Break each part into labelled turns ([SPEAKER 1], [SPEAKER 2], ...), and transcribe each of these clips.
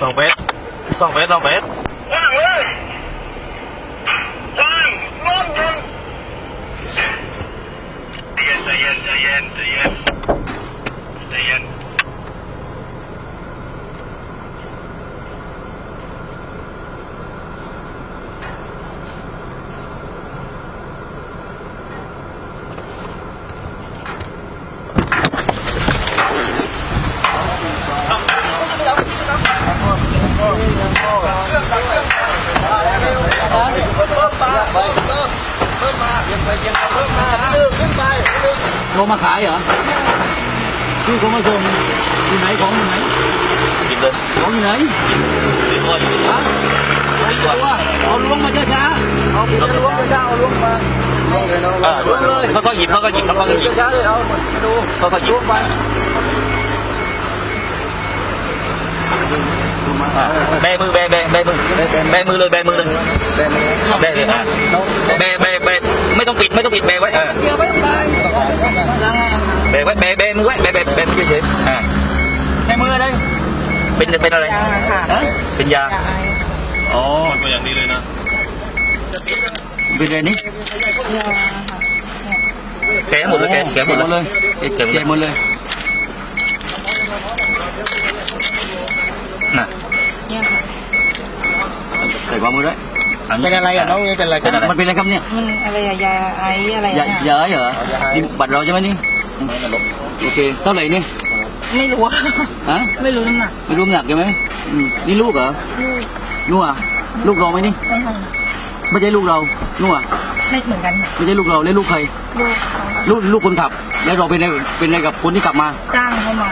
[SPEAKER 1] สองเมตรสองเมตรสองเมตร
[SPEAKER 2] ว่างเลยว่างล้มลงใจเย็นใจเย็นใจเย็นใจเย็น
[SPEAKER 3] ลงมาขายเหรอพี่เขามาส่งอยู่ไหนของอยู่ไหน
[SPEAKER 1] กินเลย
[SPEAKER 3] ของอยู่ไหน
[SPEAKER 1] กินด้วย
[SPEAKER 3] ฮะเอาตัวเอาล้วงมาช้าๆเอาล้วงล้วงช้าๆเอาล้วงมาล้วงเลยน้อง
[SPEAKER 1] อ่าเขาก็หยิบเขาก็หยิบเขาก็หยิบ
[SPEAKER 3] ช้าๆเลยเอามาดู
[SPEAKER 1] เขาก็หยิบ
[SPEAKER 3] ไป
[SPEAKER 1] แบมือแบแบแบมือแบมือเลยแบมือเลยแบเลยอะแบแบแบไม่ต้องปิดไม่ต้องปิดแบไว้เออ
[SPEAKER 3] เดี๋ยวไม่ต้องไป
[SPEAKER 1] แบไว้แบแบมือไว้แบแบแบมือเฉยๆอ่า
[SPEAKER 3] ในมือเลย
[SPEAKER 1] เป็นเป็นอะไร
[SPEAKER 4] ยาค่ะ
[SPEAKER 3] ฮะ
[SPEAKER 1] เป็นยา
[SPEAKER 4] ยาไอ
[SPEAKER 3] อ๋อ
[SPEAKER 1] ตัวอย่างนี้เลยนะ
[SPEAKER 3] เป็นอะไรนี่
[SPEAKER 4] ยาค่ะ
[SPEAKER 1] แกะหมดเลยแกะแกะหมด
[SPEAKER 3] หมด
[SPEAKER 1] เล
[SPEAKER 3] เลยยเก็บหมดเลย
[SPEAKER 1] น่ะ
[SPEAKER 4] เนี่ยค่ะ
[SPEAKER 3] ใส่ความมือด้วย
[SPEAKER 1] อัน
[SPEAKER 3] เป็นอะไรอะน้องเป็นอะไร
[SPEAKER 1] เป็นอะไร
[SPEAKER 3] มันเป็นอะไรครับเนี่ย
[SPEAKER 4] มันอะไรอะยาไออะไร
[SPEAKER 3] ยา
[SPEAKER 4] อะ
[SPEAKER 3] ยาเหรอนี่บัตรเราใช่ไหมนี่ โอเคเท่าไหร่นี่
[SPEAKER 4] ไม่รู้อะ
[SPEAKER 3] ฮะ
[SPEAKER 4] ไม่รู้น้ำหนัก
[SPEAKER 3] ไม่รู้น้ำหนักใช่ไหมอืมนี่ลูกเหรอ
[SPEAKER 4] ลูก
[SPEAKER 3] นู่นอะลูกเราไหมนี่
[SPEAKER 4] ไม่ใช่
[SPEAKER 3] ไม่ใช่ลูกเรานู่นอะ
[SPEAKER 4] ไม่เหมือนกันค่ะ
[SPEAKER 3] ไม่ใช่ลูกเราแล้วลูกใคร
[SPEAKER 4] ลูกเขา
[SPEAKER 3] ลูกลูกคนขับ แล้วเราเป็นอะไรเป็นอะไรกับคนที่ขับมา
[SPEAKER 4] จ้างเขามา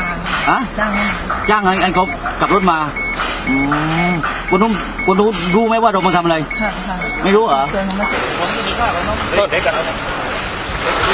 [SPEAKER 3] ฮะ
[SPEAKER 4] จ้างเขามา
[SPEAKER 3] จ้างไอ้ไอ้เขาขับรถมาอืมคนนู้นคนนู้นรู้ไหมว่าเรามาทำอะไร
[SPEAKER 4] ค่ะค่ะ
[SPEAKER 3] ไม่รู้เหรอ
[SPEAKER 4] ส่วนของมัน
[SPEAKER 1] เด็กกันแล้ว
[SPEAKER 5] เด็กเดียวให้คนใ